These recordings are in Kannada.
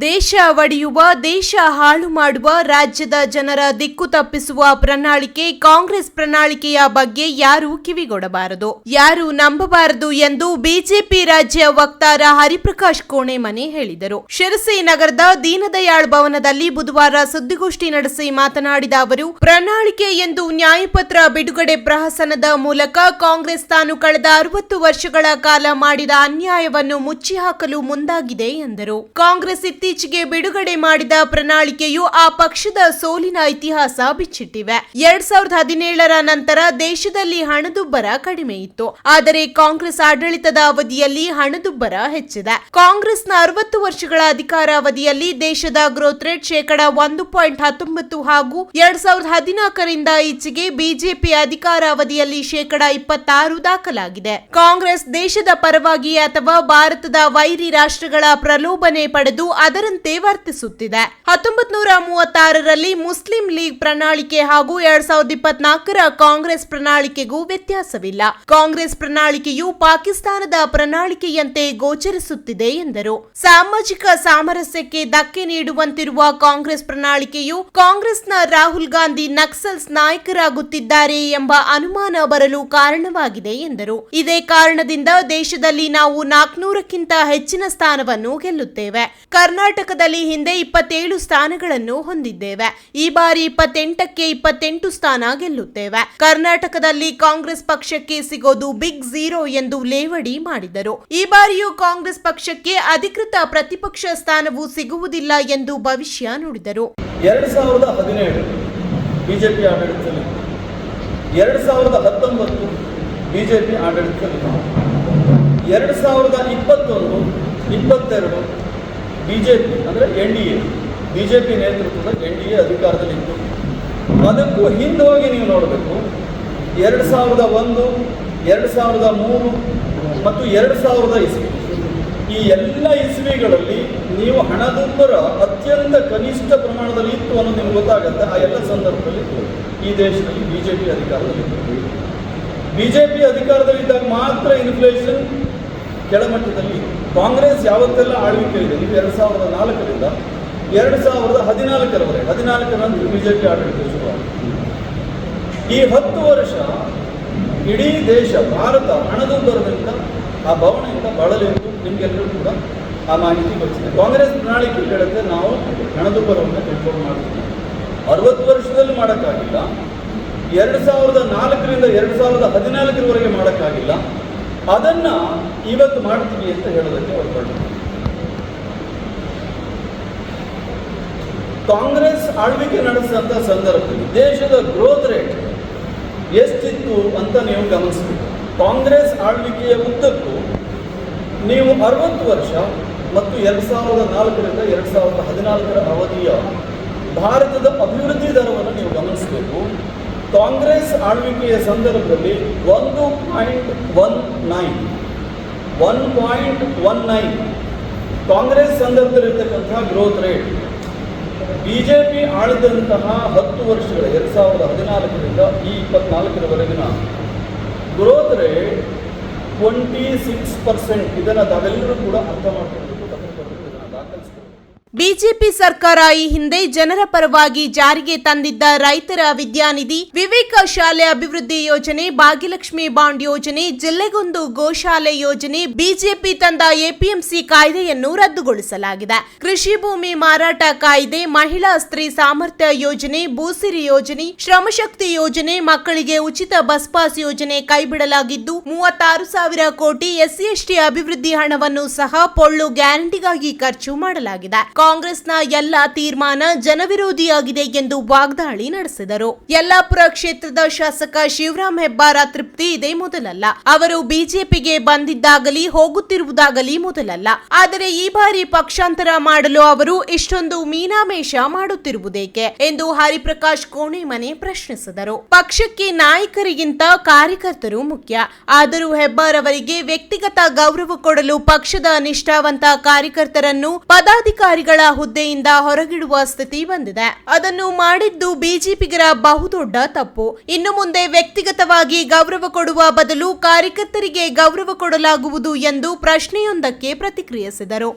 ದೇಶ ಒಡೆಯುವ, ದೇಶ ಹಾಳು ಮಾಡುವ, ರಾಜ್ಯದ ಜನರ ದಿಕ್ಕು ತಪ್ಪಿಸುವ ಪ್ರಣಾಳಿಕೆ, ಕಾಂಗ್ರೆಸ್ ಪ್ರಣಾಳಿಕೆಯ ಬಗ್ಗೆ ಯಾರು ಕಿವಿಗೊಡಬಾರದು. ಯಾರು ನಂಬಬಾರದು ಎಂದು ಬಿಜೆಪಿ ರಾಜ್ಯ ವಕ್ತಾರ ಹರಿಪ್ರಕಾಶ್ ಕೋಣೆಮನೆ ಹೇಳಿದರು. ಶಿರಸಿ ನಗರದ ದೀನದಯಾಳ್ ಭವನದಲ್ಲಿ ಬುಧವಾರ ಸುದ್ದಿಗೋಷ್ಠಿ ನಡೆಸಿ ಮಾತನಾಡಿದ ಅವರು, ಪ್ರಣಾಳಿಕೆ ಎಂದು ನ್ಯಾಯಪತ್ರ ಬಿಡುಗಡೆ ಪ್ರಹಸನದ ಮೂಲಕ ಕಾಂಗ್ರೆಸ್ ತಾನು ಕಳೆದ ಅರವತ್ತು ವರ್ಷಗಳ ಕಾಲ ಮಾಡಿದ ಅನ್ಯಾಯವನ್ನು ಮುಚ್ಚಿಹಾಕಲು ಮುಂದಾಗಿದೆ ಎಂದರು. ಕಾಂಗ್ರೆಸ್ ಇತ್ತೀಚೆಗೆ ಬಿಡುಗಡೆ ಮಾಡಿದ ಪ್ರಣಾಳಿಕೆಯು ಆ ಪಕ್ಷದ ಸೋಲಿನ ಇತಿಹಾಸ ಬಿಚ್ಚಿಟ್ಟಿವೆ. ಎರಡ್ ಸಾವಿರದ ಹದಿನೇಳರ ನಂತರ ದೇಶದಲ್ಲಿ ಹಣದುಬ್ಬರ ಕಡಿಮೆ ಇತ್ತು. ಆದರೆ ಕಾಂಗ್ರೆಸ್ ಆಡಳಿತದ ಅವಧಿಯಲ್ಲಿ ಹಣದುಬ್ಬರ ಹೆಚ್ಚಿದೆ. ಕಾಂಗ್ರೆಸ್ನ ಅರವತ್ತು ವರ್ಷಗಳ ಅಧಿಕಾರಾವಧಿಯಲ್ಲಿ ದೇಶದ ಗ್ರೋತ್ ರೇಟ್ ಶೇಕಡ ಒಂದು ಪಾಯಿಂಟ್ ಹತ್ತೊಂಬತ್ತು ಹಾಗೂ ಎರಡ್ ಸಾವಿರದ ಹದಿನಾಲ್ಕರಿಂದ ಈಚೆಗೆ ಬಿಜೆಪಿ ಅಧಿಕಾರಾವಧಿಯಲ್ಲಿ ಶೇಕಡ ಇಪ್ಪತ್ತಾರು ದಾಖಲಾಗಿದೆ. ಕಾಂಗ್ರೆಸ್ ದೇಶದ ಪರವಾಗಿ ಅಥವಾ ಭಾರತದ ವೈರಿ ರಾಷ್ಟ್ರಗಳ ಪ್ರಲೋಭನೆ ಪಡೆದು ಅದರಂತೆ ವರ್ತಿಸುತ್ತಿದೆ. ಹತ್ತೊಂಬತ್ ನೂರ ಮೂವತ್ತಾರರಲ್ಲಿ ಮುಸ್ಲಿಂ ಲೀಗ್ ಪ್ರಣಾಳಿಕೆ ಹಾಗೂ ಎರಡ್ ಸಾವಿರದ ಇಪ್ಪತ್ನಾಲ್ಕರ ಕಾಂಗ್ರೆಸ್ ಪ್ರಣಾಳಿಕೆಗೂ ವ್ಯತ್ಯಾಸವಿಲ್ಲ. ಕಾಂಗ್ರೆಸ್ ಪ್ರಣಾಳಿಕೆಯು ಪಾಕಿಸ್ತಾನದ ಪ್ರಣಾಳಿಕೆಯಂತೆ ಗೋಚರಿಸುತ್ತಿದೆ ಎಂದರು. ಸಾಮಾಜಿಕ ಸಾಮರಸ್ಯಕ್ಕೆ ಧಕ್ಕೆ ನೀಡುವಂತಿರುವ ಕಾಂಗ್ರೆಸ್ ಪ್ರಣಾಳಿಕೆಯು ಕಾಂಗ್ರೆಸ್ನ ರಾಹುಲ್ ಗಾಂಧಿ ನಕ್ಸಲ್ಸ್ ನಾಯಕರಾಗುತ್ತಿದ್ದಾರೆ ಎಂಬ ಅನುಮಾನ ಬರಲು ಕಾರಣವಾಗಿದೆ ಎಂದರು. ಇದೇ ಕಾರಣದಿಂದ ದೇಶದಲ್ಲಿ ನಾವು ನಾಲ್ಕನೂರಕ್ಕಿಂತ ಹೆಚ್ಚಿನ ಸ್ಥಾನವನ್ನು ಗೆಲ್ಲುತ್ತೇವೆ. ಕರ್ನಾಟಕದಲ್ಲಿ ಹಿಂದೆ ಇಪ್ಪತ್ತೇಳು ಸ್ಥಾನಗಳನ್ನು ಹೊಂದಿದ್ದೇವೆ. ಈ ಬಾರಿ ಇಪ್ಪತ್ತೆಂಟಕ್ಕೆ ಇಪ್ಪತ್ತೆಂಟು ಸ್ಥಾನ ಗೆಲ್ಲುತ್ತೇವೆ. ಕರ್ನಾಟಕದಲ್ಲಿ ಕಾಂಗ್ರೆಸ್ ಪಕ್ಷಕ್ಕೆ ಸಿಗೋದು ಬಿಗ್ ಝೀರೋ ಎಂದು ಲೇವಡಿ ಮಾಡಿದರು. ಈ ಬಾರಿಯೂ ಕಾಂಗ್ರೆಸ್ ಪಕ್ಷಕ್ಕೆ ಅಧಿಕೃತ ಪ್ರತಿಪಕ್ಷ ಸ್ಥಾನವು ಸಿಗುವುದಿಲ್ಲ ಎಂದು ಭವಿಷ್ಯ ನುಡಿದರು. ಎರಡು ಸಾವಿರದ ಹದಿನೇಳು ಬಿಜೆಪಿ ಆಡಳಿತದಲ್ಲಿ, ಎರಡು ಸಾವಿರದ ಹತ್ತೊಂಬತ್ತು ಬಿಜೆಪಿ ಆಡಳಿತದಲ್ಲಿ, ಎರಡು ಸಾವಿರದ ಇಪ್ಪತ್ತೊಂದು, ಇಪ್ಪತ್ತೆರಡು ಬಿಜೆಪಿ ಅಂದರೆ ಎನ್ ಡಿ ಎ ಬಿಜೆಪಿ ನೇತೃತ್ವದ ಎನ್ ಡಿ ಎ ಅಧಿಕಾರದಲ್ಲಿತ್ತು ಅದಕ್ಕೂ ಹಿಂದೆ ಹೋಗಿ ನೀವು ನೋಡಬೇಕು, ಎರಡು ಸಾವಿರದ ಒಂದು, ಎರಡು ಸಾವಿರದ ಮೂರು ಮತ್ತು ಎರಡು ಸಾವಿರದ ಇಸ್ವಿ. ಈ ಎಲ್ಲ ಇಸ್ವಿಗಳಲ್ಲಿ ನೀವು ಹಣದುಬ್ಬರ ಅತ್ಯಂತ ಕನಿಷ್ಠ ಪ್ರಮಾಣದಲ್ಲಿ ಇತ್ತು ಅನ್ನೋದು ನಿಮ್ಗೆ ಗೊತ್ತಾಗುತ್ತೆ. ಆ ಎಲ್ಲ ಸಂದರ್ಭದಲ್ಲಿ ಈ ದೇಶದಲ್ಲಿ ಬಿ ಜೆ ಪಿ ಅಧಿಕಾರದಲ್ಲಿತ್ತು ಬಿ ಜೆ ಪಿ ಅಧಿಕಾರದಲ್ಲಿದ್ದಾಗ ಮಾತ್ರ ಇನ್ಫ್ಲೇಷನ್ ಕೆಳಮಟ್ಟದಲ್ಲಿ ಇತ್ತು. ಕಾಂಗ್ರೆಸ್ ಯಾವತ್ತೆಲ್ಲ ಆಳ್ವಿಕೆ ಇದೆ? ನೀವು ಎರಡು ಸಾವಿರದ ನಾಲ್ಕರಿಂದ ಎರಡು ಸಾವಿರದ ಹದಿನಾಲ್ಕರವರೆಗೆ ಹದಿನಾಲ್ಕರ ನಂತರ ಬಿಜೆಪಿ ಆಡಳಿತ ಶುರುವಾಯಿತು ಈ ಹತ್ತು ವರ್ಷ ಇಡೀ ದೇಶ, ಭಾರತ ಹಣದುಬ್ಬರದಿಂದ ಆ ಭವನದಿಂದ ಬಳಲಿತ್ತು ನಿಮಗೆಲ್ಲರೂ ಕೂಡ ಆ ಮಾಹಿತಿ ಗೊತ್ತಿದೆ. ಕಾಂಗ್ರೆಸ್ ಪ್ರಣಾಳಿಕೆ ಹೇಳುತ್ತೆ ನಾವು ಹಣದುಬ್ಬರವನ್ನು ಕಂಟ್ರೋಲ್ ಮಾಡ್ತೀವಿ. ಅರವತ್ತು ವರ್ಷದಲ್ಲಿ ಮಾಡೋಕ್ಕಾಗಿಲ್ಲ. ಎರಡು ಸಾವಿರದ ನಾಲ್ಕರಿಂದ ಎರಡು ಸಾವಿರದ ಹದಿನಾಲ್ಕರವರೆಗೆ ಮಾಡೋಕ್ಕಾಗಿಲ್ಲ. ಅದನ್ನು ಇವತ್ತು ಮಾಡ್ತೀವಿ ಅಂತ ಹೇಳೋದಕ್ಕೆ ಹೊರಟು. ಕಾಂಗ್ರೆಸ್ ಆಳ್ವಿಕೆ ನಡೆಸಿದಂಥ ಸಂದರ್ಭದಲ್ಲಿ ದೇಶದ ಗ್ರೋತ್ ರೇಟ್ ಎಷ್ಟಿತ್ತು ಅಂತ ನೀವು ಗಮನಿಸಬೇಕು. ಕಾಂಗ್ರೆಸ್ ಆಳ್ವಿಕೆಯ ಉದ್ದಕ್ಕೂ ನೀವು ಅರವತ್ತು ವರ್ಷ ಮತ್ತು ಎರಡು ಸಾವಿರದ ನಾಲ್ಕರಿಂದ ಎರಡು ಸಾವಿರದ ಹದಿನಾಲ್ಕರ ಅವಧಿಯ ಭಾರತದ ಅಭಿವೃದ್ಧಿ ದರವನ್ನು ನೀವು ಗಮನಿಸಬೇಕು. ಕಾಂಗ್ರೆಸ್ ಆಳ್ವಿಕೆಯ ಸಂದರ್ಭದಲ್ಲಿ ಒಂದು point one nine. One point one nine. Congress ಸಂದರ್ಭದಲ್ಲಿರ್ತಕ್ಕಂತಹ growth rate B J P ಆಳಿದಂತಹ ಹತ್ತು ವರ್ಷಗಳ, ಎರಡು ಸಾವಿರದ ಹದಿನಾಲ್ಕರಿಂದ ಈ ಇಪ್ಪತ್ನಾಲ್ಕರವರೆಗಿನ growth rate twenty six percent ಇದನ್ನು ತಾವೆಲ್ಲರೂ ಕೂಡ ಅರ್ಥ ದಾಖಲಿಸ್ಕೊಳ್ಬೇಕು ಬಿಜೆಪಿ ಸರ್ಕಾರ ಈ ಹಿಂದೆ ಜನರ ಪರವಾಗಿ ಜಾರಿಗೆ ತಂದಿದ್ದ ರೈತರ ವಿದ್ಯಾನಿಧಿ ವಿವೇಕ ಶಾಲೆ ಅಭಿವೃದ್ಧಿ ಯೋಜನೆ, ಭಾಗ್ಯಲಕ್ಷ್ಮಿ ಬಾಂಡ್ ಯೋಜನೆ, ಜಿಲ್ಲೆಗೊಂದು ಗೋಶಾಲೆ ಯೋಜನೆ, ಬಿಜೆಪಿ ತಂದ ಎಪಿಎಂಸಿ ಕಾಯ್ದೆಯನ್ನು ರದ್ದುಗೊಳಿಸಲಾಗಿದೆ. ಕೃಷಿ ಭೂಮಿ ಮಾರಾಟ ಕಾಯ್ದೆ, ಮಹಿಳಾ ಸ್ತ್ರೀ ಸಾಮರ್ಥ್ಯ ಯೋಜನೆ, ಭೂಸಿರಿ ಯೋಜನೆ, ಶ್ರಮಶಕ್ತಿ ಯೋಜನೆ, ಮಕ್ಕಳಿಗೆ ಉಚಿತ ಬಸ್ ಪಾಸ್ ಯೋಜನೆ ಕೈಬಿಡಲಾಗಿದ್ದು, ಮೂವತ್ತಾರು ಸಾವಿರ ಕೋಟಿ ಎಸ್ಸಿ ಎಸ್ಟಿ ಅಭಿವೃದ್ಧಿ ಹಣವನ್ನು ಸಹ ಪೊಳ್ಳು ಗ್ಯಾರಂಟಿಗಾಗಿ ಖರ್ಚು ಮಾಡಲಾಗಿದೆ. ಕಾಂಗ್ರೆಸ್ನ ಎಲ್ಲ ತೀರ್ಮಾನ ಜನವಿರೋಧಿಯಾಗಿದೆ ಎಂದು ವಾಗ್ದಾಳಿ ನಡೆಸಿದರು. ಯಲ್ಲಾಪುರ ಕ್ಷೇತ್ರದ ಶಾಸಕ ಶಿವರಾಮ್ ಹೆಬ್ಬಾರ ತೃಪ್ತಿ ಇದೇ ಮೊದಲಲ್ಲ. ಅವರು ಬಿಜೆಪಿಗೆ ಬಂದಿದ್ದಾಗಲಿ ಹೋಗುತ್ತಿರುವುದಾಗಲಿ ಮೊದಲಲ್ಲ. ಆದರೆ ಈ ಬಾರಿ ಪಕ್ಷಾಂತರ ಮಾಡಲು ಅವರು ಇಷ್ಟೊಂದು ಮೀನಾಮೇಷ ಮಾಡುತ್ತಿರುವುದೇಕೆ ಎಂದು ಹರಿಪ್ರಕಾಶ್ ಕೋಣೆಮನೆ ಪ್ರಶ್ನಿಸಿದರು. ಪಕ್ಷಕ್ಕೆ ನಾಯಕರಿಗಿಂತ ಕಾರ್ಯಕರ್ತರು ಮುಖ್ಯ. ಆದರೂ ಹೆಬ್ಬಾರ್ ಅವರಿಗೆ ವ್ಯಕ್ತಿಗತ ಗೌರವ ಕೊಡಲು ಪಕ್ಷದ ನಿಷ್ಠಾವಂತ ಕಾರ್ಯಕರ್ತರನ್ನು ಪದಾಧಿಕಾರಿಗಳ ಹುದ್ದೆಯಿಂದ ಹೊರಗಿಡುವ ಸ್ಥಿತಿ ಬಂದಿದೆ. ಅದನ್ನು ಮಾಡಿದ್ದು ಬಿಜೆಪಿಗರ ಬಹುದೊಡ್ಡ ತಪ್ಪು. ಇನ್ನು ಮುಂದೆ ವ್ಯಕ್ತಿಗತವಾಗಿ ಗೌರವ ಕೊಡುವ ಬದಲು ಕಾರ್ಯಕರ್ತರಿಗೆ ಗೌರವ ಕೊಡಲಾಗುವುದು ಎಂದು ಪ್ರಶ್ನೆಯೊಂದಕ್ಕೆ ಪ್ರತಿಕ್ರಿಯಿಸಿದರು.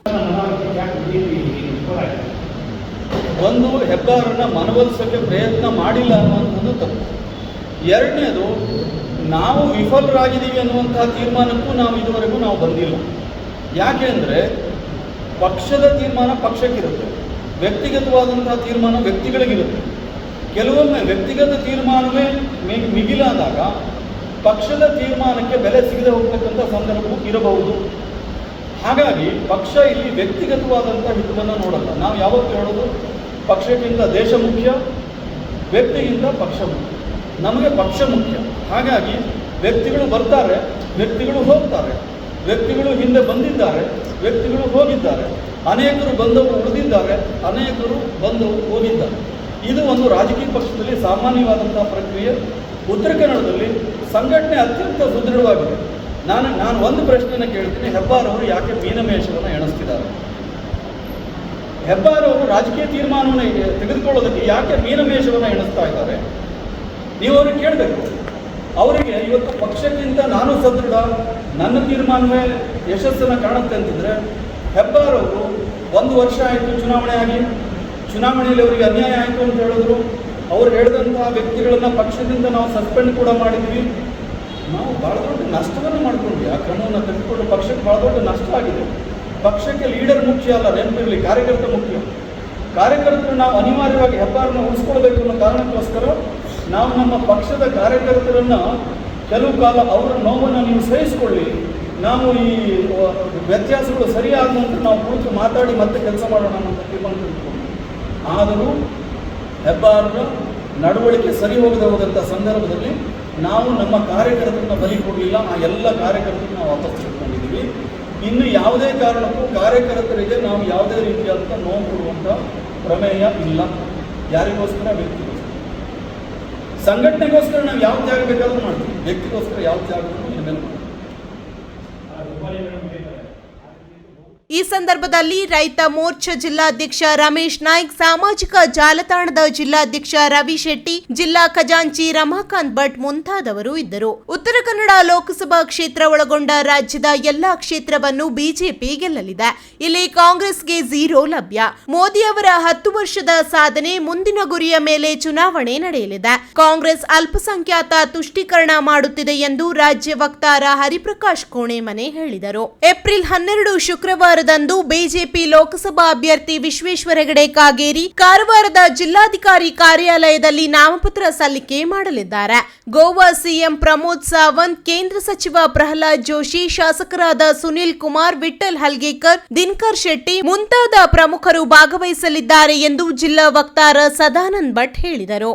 ಒಂದು ಹೆಬ್ಬಾರನ್ನ ಮನವೊಲಿಸೋಕ್ಕೆ ಪ್ರಯತ್ನ ಮಾಡಿಲ್ಲ ಅನ್ನುವಂಥದ್ದು ತಪ್ಪು. ಎರಡನೇದು, ನಾವು ವಿಫಲರಾಗಿದ್ದೀವಿ ಅನ್ನುವಂತಹ ತೀರ್ಮಾನಕ್ಕೂ ನಾವು ಇದುವರೆಗೂ ನಾವು ಬಂದಿಲ್ಲ. ಯಾಕೆ ಅಂದರೆ ಪಕ್ಷದ ತೀರ್ಮಾನ ಪಕ್ಷಕ್ಕಿರುತ್ತೆ. ವ್ಯಕ್ತಿಗತವಾದಂತಹ ತೀರ್ಮಾನ ವ್ಯಕ್ತಿಗಳಿಗಿರುತ್ತೆ. ಕೆಲವೊಮ್ಮೆ ವ್ಯಕ್ತಿಗತ ತೀರ್ಮಾನವೇ ಮಿಗಿಲಾದಾಗ ಪಕ್ಷದ ತೀರ್ಮಾನಕ್ಕೆ ಬೆಲೆ ಸಿಗದೆ ಹೋಗ್ತಕ್ಕಂಥ ಸಂದರ್ಭವೂ ಇರಬಹುದು. ಹಾಗಾಗಿ ಪಕ್ಷ ಇಲ್ಲಿ ವ್ಯಕ್ತಿಗತವಾದಂಥ ಹಿತವನ್ನು ನೋಡಲ್ಲ. ನಾವು ಯಾವತ್ತೂ ಹೇಳೋದು? ಪಕ್ಷಕ್ಕಿಂತ ದೇಶ ಮುಖ್ಯ ವ್ಯಕ್ತಿಗಿಂತ ಪಕ್ಷ ಮುಖ್ಯ. ನಮಗೆ ಪಕ್ಷ ಮುಖ್ಯ. ಹಾಗಾಗಿ ವ್ಯಕ್ತಿಗಳು ಬರ್ತಾರೆ, ವ್ಯಕ್ತಿಗಳು ಹೋಗ್ತಾರೆ. ವ್ಯಕ್ತಿಗಳು ಹಿಂದೆ ಬಂದಿದ್ದಾರೆ, ವ್ಯಕ್ತಿಗಳು ಹೋಗಿದ್ದಾರೆ. ಅನೇಕರು ಬಂದವರು ಉಳಿದಿದ್ದಾರೆ, ಅನೇಕರು ಬಂದವರು ಹೋಗಿದ್ದಾರೆ. ಇದು ಒಂದು ರಾಜಕೀಯ ಪಕ್ಷದಲ್ಲಿ ಸಾಮಾನ್ಯವಾದಂತಹ ಪ್ರಕ್ರಿಯೆ. ಉತ್ತರ ಕನ್ನಡದಲ್ಲಿ ಸಂಘಟನೆ ಅತ್ಯಂತ ಸುದೃಢವಾಗಿದೆ. ನಾನು ನಾನು ಒಂದು ಪ್ರಶ್ನೆನ ಕೇಳ್ತೀನಿ. ಹೆಬ್ಬಾರವರು ಯಾಕೆ ಮೀನಮೇಷವನ್ನು ಎಣಿಸ್ತಿದ್ದಾರೆ? ಹೆಬ್ಬಾರವರು ರಾಜಕೀಯ ತೀರ್ಮಾನವನ್ನು ತೆಗೆದುಕೊಳ್ಳೋದಕ್ಕೆ ಯಾಕೆ ಮೀನಮೇಷವನ್ನು ಎಣಿಸ್ತಾ ಇದ್ದಾರೆ? ನೀವು ಅವ್ರಿಗೆ ಕೇಳಬೇಕು. ಅವರಿಗೆ ಇವತ್ತು ಪಕ್ಷಕ್ಕಿಂತ ನಾನು ಸದೃಢ, ನನ್ನ ತೀರ್ಮಾನವೇ ಯಶಸ್ಸನ್ನು ಕಾಣುತ್ತೆ ಅಂತಿದ್ರೆ ಹೆಬ್ಬಾರವರು ಒಂದು ವರ್ಷ ಆಯಿತು ಚುನಾವಣೆ ಆಗಿ, ಚುನಾವಣೆಯಲ್ಲಿ ಅವರಿಗೆ ಅನ್ಯಾಯ ಆಯಿತು ಅಂತ ಹೇಳಿದ್ರು. ಅವ್ರು ಹೇಳಿದಂತಹ ವ್ಯಕ್ತಿಗಳನ್ನು ಪಕ್ಷದಿಂದ ನಾವು ಸಸ್ಪೆಂಡ್ ಕೂಡ ಮಾಡಿದ್ವಿ. ನಾವು ಭಾಳ ದೊಡ್ಡ ನಷ್ಟವನ್ನು ಮಾಡ್ಕೊಂಡ್ವಿ. ಆ ಕ್ರಮವನ್ನು ತೆಗೆದುಕೊಂಡು ಪಕ್ಷಕ್ಕೆ ಭಾಳ ದೊಡ್ಡ ನಷ್ಟ ಆಗಿದೆ. ಪಕ್ಷಕ್ಕೆ ಲೀಡರ್ ಮುಖ್ಯ ಅಲ್ಲ, ನೆನಪಿರಲಿ, ಕಾರ್ಯಕರ್ತ ಮುಖ್ಯ. ಕಾರ್ಯಕರ್ತರು ನಾವು ಅನಿವಾರ್ಯವಾಗಿ ಹೆಬ್ಬಾರನ್ನ ಉಳಿಸ್ಕೊಳ್ಬೇಕು ಅನ್ನೋ ಕಾರಣಕ್ಕೋಸ್ಕರ ನಾವು ನಮ್ಮ ಪಕ್ಷದ ಕಾರ್ಯಕರ್ತರನ್ನು ಕೆಲವು ಕಾಲ ಅವರ ನೋವನ್ನು ನೀವು ಸಹಿಸಿಕೊಳ್ಳಿ. ನಾವು ಈ ವ್ಯತ್ಯಾಸಗಳು ಸರಿಯಾದ ನಾವು ಕುಳಿತು ಮಾತಾಡಿ ಮತ್ತೆ ಕೆಲಸ ಮಾಡೋಣ ಅಂತ ತೀರ್ಮಾನ ಆದರೂ ಹೆಬ್ಬಾರರ ನಡವಳಿಕೆ ಸರಿ ಹೋಗದೆ ಹೋದಂಥ ಸಂದರ್ಭದಲ್ಲಿ ನಾವು ನಮ್ಮ ಕಾರ್ಯಕರ್ತರನ್ನ ಬಲಿ ಕೊಡಲಿಲ್ಲ. ಆ ಎಲ್ಲ ಕಾರ್ಯಕರ್ತರನ್ನ ವಾಪಸ್ ತೆಗೆದುಕೊಂಡಿದ್ದೀವಿ. ಇನ್ನು ಯಾವುದೇ ಕಾರಣಕ್ಕೂ ಕಾರ್ಯಕರ್ತರಿಗೆ ನಾವು ಯಾವುದೇ ರೀತಿಯಾದಂಥ ನೋವು ಕೊಡುವಂಥ ಪ್ರಮೇಯ ಇಲ್ಲ. ಯಾರಿಗೋಸ್ಕರ ವ್ಯಕ್ತಿಗೋಸ್ಕರ ಸಂಘಟನೆಗೋಸ್ಕರ ನಾವು ಯಾವ ತ್ಯಾಗ ಬೇಕಾದ್ರೂ ಮಾಡ್ತೀವಿ. ವ್ಯಕ್ತಿಗೋಸ್ಕರ ಯಾವ ತ್ಯಾಗವನ್ನು ಇನ್ಮೇಲೆ ಮಾಡ್ತೀವಿ. ಈ ಸಂದರ್ಭದಲ್ಲಿ ರೈತ ಮೋರ್ಚಾ ಜಿಲ್ಲಾಧ್ಯಕ್ಷ ರಮೇಶ್ ನಾಯ್ಕ್, ಸಾಮಾಜಿಕ ಜಾಲತಾಣದ ಜಿಲ್ಲಾಧ್ಯಕ್ಷ ರವಿ ಶೆಟ್ಟಿ, ಜಿಲ್ಲಾ ಖಜಾಂಚಿ ರಮಾಕಾಂತ್ ಭಟ್ ಮುಂತಾದವರು ಇದ್ದರು. ಉತ್ತರ ಕನ್ನಡ ಲೋಕಸಭಾ ಕ್ಷೇತ್ರ ಒಳಗೊಂಡ ರಾಜ್ಯದ ಎಲ್ಲಾ ಕ್ಷೇತ್ರವನ್ನು ಬಿಜೆಪಿ ಗೆಲ್ಲಲಿದೆ. ಇಲ್ಲಿ ಕಾಂಗ್ರೆಸ್ಗೆ ಝೀರೋ ಲಭ್ಯ. ಮೋದಿ ಅವರ ಹತ್ತು ವರ್ಷದ ಸಾಧನೆ ಮುಂದಿನ ಗುರಿಯ ಮೇಲೆ ಚುನಾವಣೆ ನಡೆಯಲಿದೆ. ಕಾಂಗ್ರೆಸ್ ಅಲ್ಪಸಂಖ್ಯಾತ ತುಷ್ಟೀಕರಣ ಮಾಡುತ್ತಿದೆ ಎಂದು ರಾಜ್ಯ ವಕ್ತಾರ ಹರಿಪ್ರಕಾಶ್ ಕೋಣೆಮನೆ ಹೇಳಿದರು. ಏಪ್ರಿಲ್ ಹನ್ನೆರಡು ಶುಕ್ರವಾರದಂದು ಬಿಜೆಪಿ ಲೋಕಸಭಾ ಅಭ್ಯರ್ಥಿ ವಿಶ್ವೇಶ್ವರ ಹೆಗಡೆ ಕಾಗೇರಿ ಕಾರವಾರದ ಜಿಲ್ಲಾಧಿಕಾರಿ ಕಾರ್ಯಾಲಯದಲ್ಲಿ ನಾಮಪತ್ರ ಸಲ್ಲಿಕೆ ಮಾಡಲಿದ್ದಾರೆ. ಗೋವಾ ಸಿಎಂ ಪ್ರಮೋದ್ ಸಾವಂತ್, ಕೇಂದ್ರ ಸಚಿವ ಪ್ರಹ್ಲಾದ್ ಜೋಶಿ, ಶಾಸಕರಾದ ಸುನಿಲ್ ಕುಮಾರ್ ವಿಠಲ್ ಹಲ್ಗೇಕರ್, ದಿನಕರ್ ಶೆಟ್ಟಿ ಮುಂತಾದ ಪ್ರಮುಖರು ಭಾಗವಹಿಸಲಿದ್ದಾರೆ ಎಂದು ಜಿಲ್ಲಾ ವಕ್ತಾರ ಸದಾನಂದ್ ಭಟ್ ಹೇಳಿದರು.